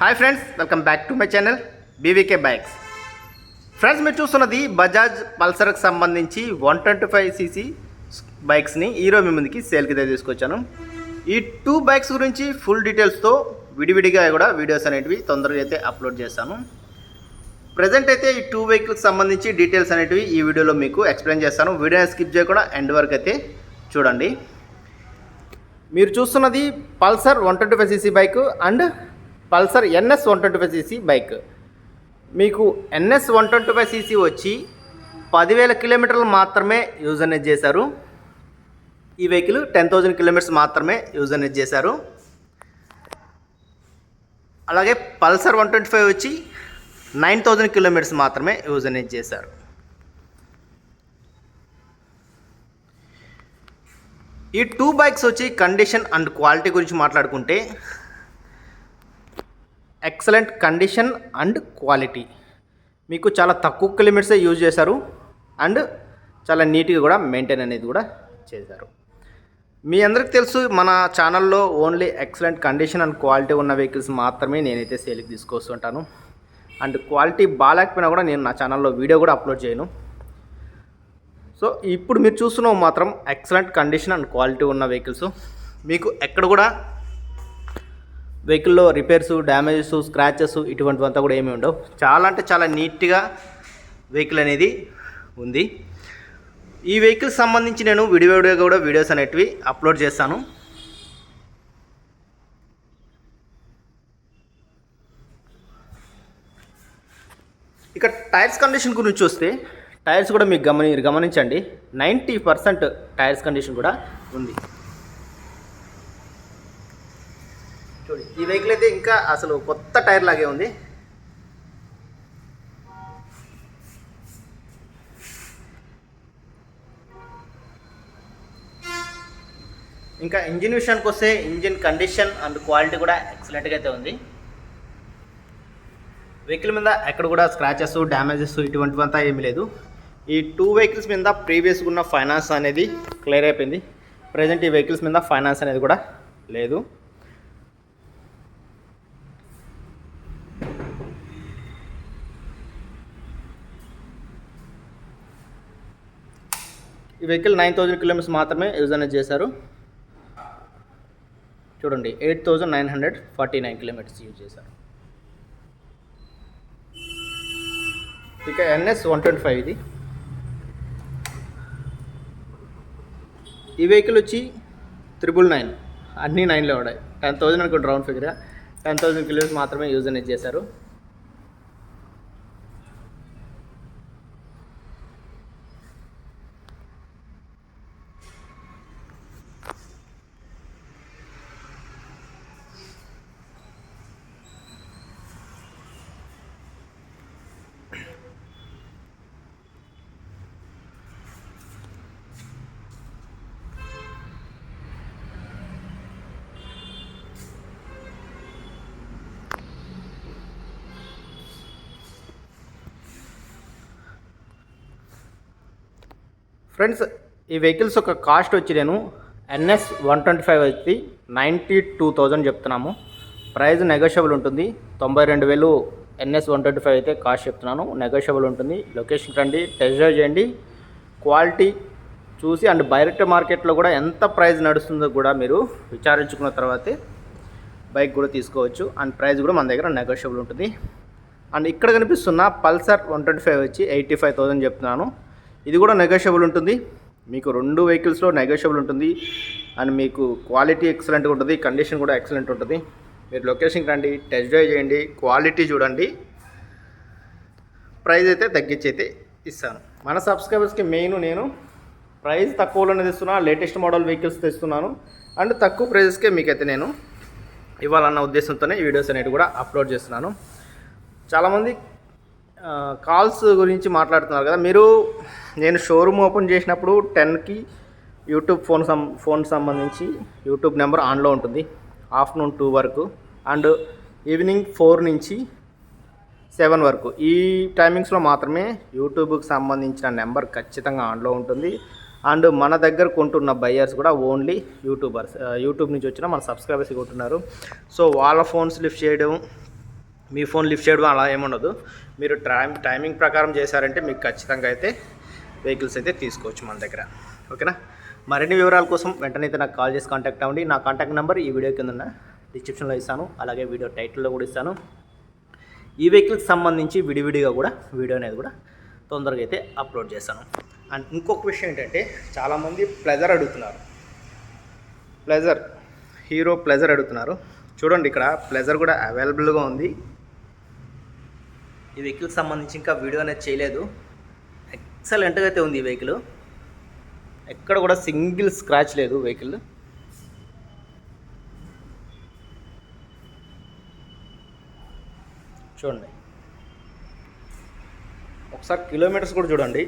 Hi friends welcome back to my channel BVK bikes friends మీరు చూస్తున్నది బజాజ్ పల్సర్కి సంబంధించి వన్ ట్వంటీ ఫైవ్ సీసీ బైక్స్ని ఈరోజు మీ ముందుకి సేల్కి తీసుకొచ్చాను. ఈ టూ బైక్స్ గురించి ఫుల్ డీటెయిల్స్తో విడివిడిగా కూడా వీడియోస్ అనేటివి తొందరగా అయితే అప్లోడ్ చేస్తాను. ప్రజెంట్ అయితే ఈ టూ వెహికల్కి సంబంధించి డీటెయిల్స్ అనేటివి ఈ వీడియోలో మీకు ఎక్స్ప్లెయిన్ చేస్తాను. వీడియో స్కిప్ చేయకుండా ఎండ్ వరకు అయితే చూడండి. మీరు చూస్తున్నది Pulsar one twenty five CC bike and Pulsar NS one twenty five CC bike. మీకు NS one twenty five CC వచ్చి పదివేల కిలోమీటర్లు మాత్రమే యూజ్ అనేది చేశారు. ఈ వెహికల్ టెన్ థౌజండ్ కిలోమీటర్స్ మాత్రమే యూజ్ అనేది చేశారు. అలాగే పల్సర్ వన్ ట్వంటీ ఫైవ్ వచ్చి నైన్ థౌజండ్ కిలోమీటర్స్ మాత్రమే యూజ్ అనేది చేశారు. ఈ టూ బైక్స్ వచ్చి కండిషన్ అండ్ క్వాలిటీ గురించి మాట్లాడుకుంటే ఎక్సలెంట్ కండిషన్ అండ్ క్వాలిటీ. మీకు చాలా తక్కువ కిలోమీటర్సే యూజ్ చేశారు అండ్ చాలా నీట్గా కూడా మెయింటైన్ అనేది కూడా చేశారు. మీ అందరికి తెలుసు మన ఛానల్లో only excellent condition and quality ఉన్న వెహికల్స్ మాత్రమే నేనైతే సేల్కి తీసుకొస్తుంటాను అండ్ క్వాలిటీ బాగాలేకపోయినా కూడా నేను నా ఛానల్లో వీడియో కూడా అప్లోడ్ చేయను. సో ఇప్పుడు మీరు చూస్తున్నావు మాత్రం ఎక్సలెంట్ కండిషన్ అండ్ క్వాలిటీ ఉన్న వెహికల్స్. మీకు ఎక్కడ కూడా వెహికల్లో రిపేర్స్ డ్యామేజెస్ స్క్రాచెస్ ఇటువంటివంతా కూడా ఏమీ ఉండవు. చాలా అంటే చాలా నీట్గా వెహికల్ అనేది ఉంది. ఈ వెహికల్ సంబంధించి నేను వీడియో వీడియో కూడా వీడియోస్ అనేటివి అప్లోడ్ చేస్తాను. ఇక టైర్స్ కండిషన్ గురించి వస్తే టైర్స్ కూడా మీకు గమని గమనించండి. నైంటీ పర్సెంట్ టైర్స్ కండిషన్ కూడా ఉంది చూడండి ఈ వెహికల్ అయితే ఇంకా అసలు కొత్త టైర్ లాగే ఉంది. ఇంకా ఇంజిన్ విషయానికి వస్తే ఇంజిన్ కండిషన్ అండ్ క్వాలిటీ కూడా ఎక్సలెంట్గా అయితే ఉంది. వెహికల్ మీద ఎక్కడ కూడా స్క్రాచెస్ డ్యామేజెస్ ఇటువంటివంతా ఏమీ లేదు. ఈ టూ వెహికల్స్ మీద ప్రీవియస్గా ఉన్న ఫైనాన్స్ అనేది క్లియర్ అయిపోయింది. ప్రజెంట్ ఈ వెహికల్స్ మీద ఫైనాన్స్ అనేది కూడా లేదు. ఈ వెహికల్ నైన్ థౌజండ్ కిలోమీటర్స్ మాత్రమే యూజ్ అనేది చేశారు. చూడండి eight thousand nine hundred forty nine kilometres use చేశారు. ఇక ఎన్ఎస్ వన్ ట్వంటీ ఫైవ్ ఇది. ఈ వెహికల్ వచ్చి త్రిబుల్ నైన్ అన్నీ నైన్లో ఉన్నాయి టెన్ థౌజండ్ అనుకుంటే round figure. Ten thousand kilometres మాత్రమే యూజ్ అనేది చేశారు. ఫ్రెండ్స్ ఈ వెహికల్స్ ఒక కాస్ట్ వచ్చి నేను ఎన్ఎస్ వన్ ట్వంటీ ఫైవ్ వచ్చి నైంటీ టూ థౌజండ్ చెప్తున్నాము. ప్రైస్ నెగోషియబుల్ ఉంటుంది. తొంభై రెండు వేలు ఎన్ఎస్ వన్ ట్వంటీ ఫైవ్ అయితే కాస్ట్ చెప్తున్నాను. నెగోషియబుల్ ఉంటుంది. లొకేషన్ రండి టెస్ట్ డ్రైవ్ చేయండి. క్వాలిటీ చూసి అండ్ బయట మార్కెట్లో కూడా ఎంత ప్రైస్ నడుస్తుందో కూడా మీరు విచారించుకున్న తర్వాతే బైక్ కూడా తీసుకోవచ్చు. అండ్ ప్రైస్ కూడా మన దగ్గర నెగోషియబుల్ ఉంటుంది. అండ్ ఇక్కడ కనిపిస్తున్న పల్సర్ వన్ ట్వంటీ ఫైవ్ వచ్చి ఎయిటీ ఫైవ్ థౌసండ్ చెప్తున్నాను. ఇది కూడా నెగోషియబుల్ ఉంటుంది. మీకు రెండు వెహికల్స్లో నెగోషియబుల్ ఉంటుంది. అండ్ మీకు క్వాలిటీ ఎక్సలెంట్గా ఉంటుంది. కండిషన్ కూడా ఎక్సలెంట్ ఉంటుంది. మీరు లొకేషన్కి రండి టెస్ట్ డ్రైవ్ చేయండి క్వాలిటీ చూడండి. ప్రైస్ అయితే తగ్గించి అయితే ఇస్తాను. మన సబ్స్క్రైబర్స్కి మెయిన్ నేను ప్రైస్ తక్కువలోనే తెస్తున్నా లేటెస్ట్ మోడల్ వెహికల్స్ తెస్తున్నాను. అండ్ తక్కువ ప్రైజెస్కే మీకైతే నేను ఇవ్వాలన్న ఉద్దేశంతోనే ఈ వీడియోస్ అనేవి కూడా అప్లోడ్ చేస్తున్నాను. చాలామంది కాల్స్ గురించి మాట్లాడుతున్నారు కదా. మీరు నేను షోరూమ్ ఓపెన్ చేసినప్పుడు టెన్కి యూట్యూబ్ ఫోన్ సం ఫోన్ సంబంధించి యూట్యూబ్ నెంబర్ ఆన్లో ఉంటుంది. ఆఫ్టర్నూన్ టూ వరకు. అండ్ ఈవినింగ్ ఫోర్ నుంచి సెవెన్ వరకు. ఈ టైమింగ్స్లో మాత్రమే యూట్యూబ్కి సంబంధించిన నెంబర్ ఖచ్చితంగా ఆన్లో ఉంటుంది. అండ్ మన దగ్గర కొంటున్న బయ్యర్స్ కూడా ఓన్లీ యూట్యూబర్స్ యూట్యూబ్ నుంచి వచ్చిన మన సబ్స్క్రైబర్స్ కొంటున్నారు సో వాళ్ళ ఫోన్స్ లిఫ్ట్ చేయడం మీ ఫోన్ లిఫ్ట్ చేయడం అలా ఏముండదు మీరు టైం టైమింగ్ ప్రకారం చేశారంటే మీకు ఖచ్చితంగా అయితే వెహికల్స్ అయితే తీసుకోవచ్చు మన దగ్గర. ఓకేనా? మరిన్ని వివరాల కోసం వెంటనే అయితే నాకు కాల్ చేసి కాంటాక్ట్ అవ్వండి. నా కాంటాక్ట్ నెంబర్ ఈ వీడియో కింద డిస్క్రిప్షన్లో ఇస్తాను. అలాగే వీడియో టైటిల్లో కూడా ఇస్తాను. ఈ వెహికల్కి సంబంధించి విడివిడిగా కూడా వీడియో అనేది కూడా తొందరగా అయితే అప్లోడ్ చేస్తాను. అండ్ ఇంకొక విషయం ఏంటంటే చాలామంది ప్లెజర్ అడుగుతున్నారు. ప్లెజర్ హీరో ప్లెజర్ అడుగుతున్నారు. చూడండి ఇక్కడ ప్లెజర్ కూడా అవైలబుల్గా ఉంది. ఈ వెహికల్కి సంబంధించి ఇంకా వీడియో అనేది చేయలేదు. ఎక్సలెంట్గా అయితే ఉంది ఈ వెహికల్. ఎక్కడ కూడా సింగిల్ స్క్రాచ్ లేదు వెహికల్. చూడండి. ఒకసారి కిలోమీటర్స్ కూడా చూడండి.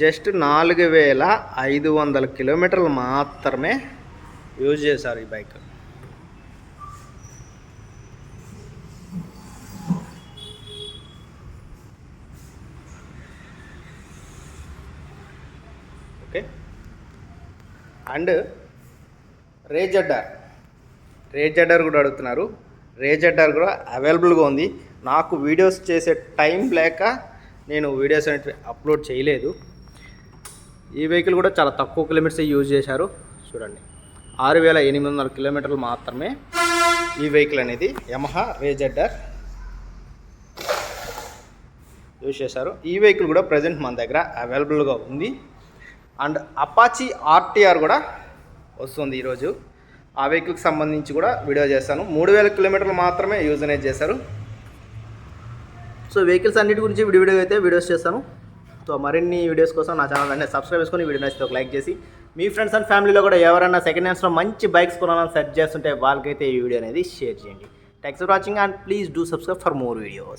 జస్ట్ నాలుగు వేల ఐదు వందల కిలోమీటర్లు మాత్రమే యూజ్ చేశారు ఈ బైక్. అండ్ రేజడ్డార్ రేజడ్డార్ కూడా అడుగుతున్నారు. రేజడ్డార్ కూడా అవైలబుల్గా ఉంది. నాకు వీడియోస్ చేసే టైం లేక నేను వీడియోస్ అనేవి అప్లోడ్ చేయలేదు. ఈ వెహికల్ కూడా చాలా తక్కువ కిలోమీటర్స్ యూజ్ చేశారు. చూడండి. ఆరు వేల ఎనిమిది వందల కిలోమీటర్లు మాత్రమే ఈ వెహికల్ అనేది యమహా రేజెడ్డర్ యూజ్ చేశారు. ఈ వెహికల్ కూడా ప్రజెంట్ మన దగ్గర అవైలబుల్గా ఉంది. అండ్ అపాచీ ఆర్టీఆర్ కూడా వస్తుంది ఈరోజు. ఆ వెహికల్కి సంబంధించి కూడా వీడియో చేస్తాను. మూడు వేల కిలోమీటర్లు మాత్రమే యూజ్ అనేది చేశారు. సో వెహికల్స్ అన్నిటి గురించి విడివిడిగా అయితే వీడియోస్ చేస్తాను. సో మరిన్ని వీడియోస్ కోసం నా ఛానల్ అన్నీ సబ్స్క్రైబ్ చేసుకొని వీడియో నచ్చితే ఒక లైక్ చేసి మీ ఫ్రెండ్స్ అండ్ ఫ్యామిలీలో కూడా ఎవరైనా సెకండ్ హ్యాండ్స్లో మంచి బైక్స్ కొనాలని సెర్చ్ చేస్తుంటే వాళ్ళకైతే ఈ వీడియో అనేది షేర్ చేయండి. Thanks for watching and please do subscribe for more videos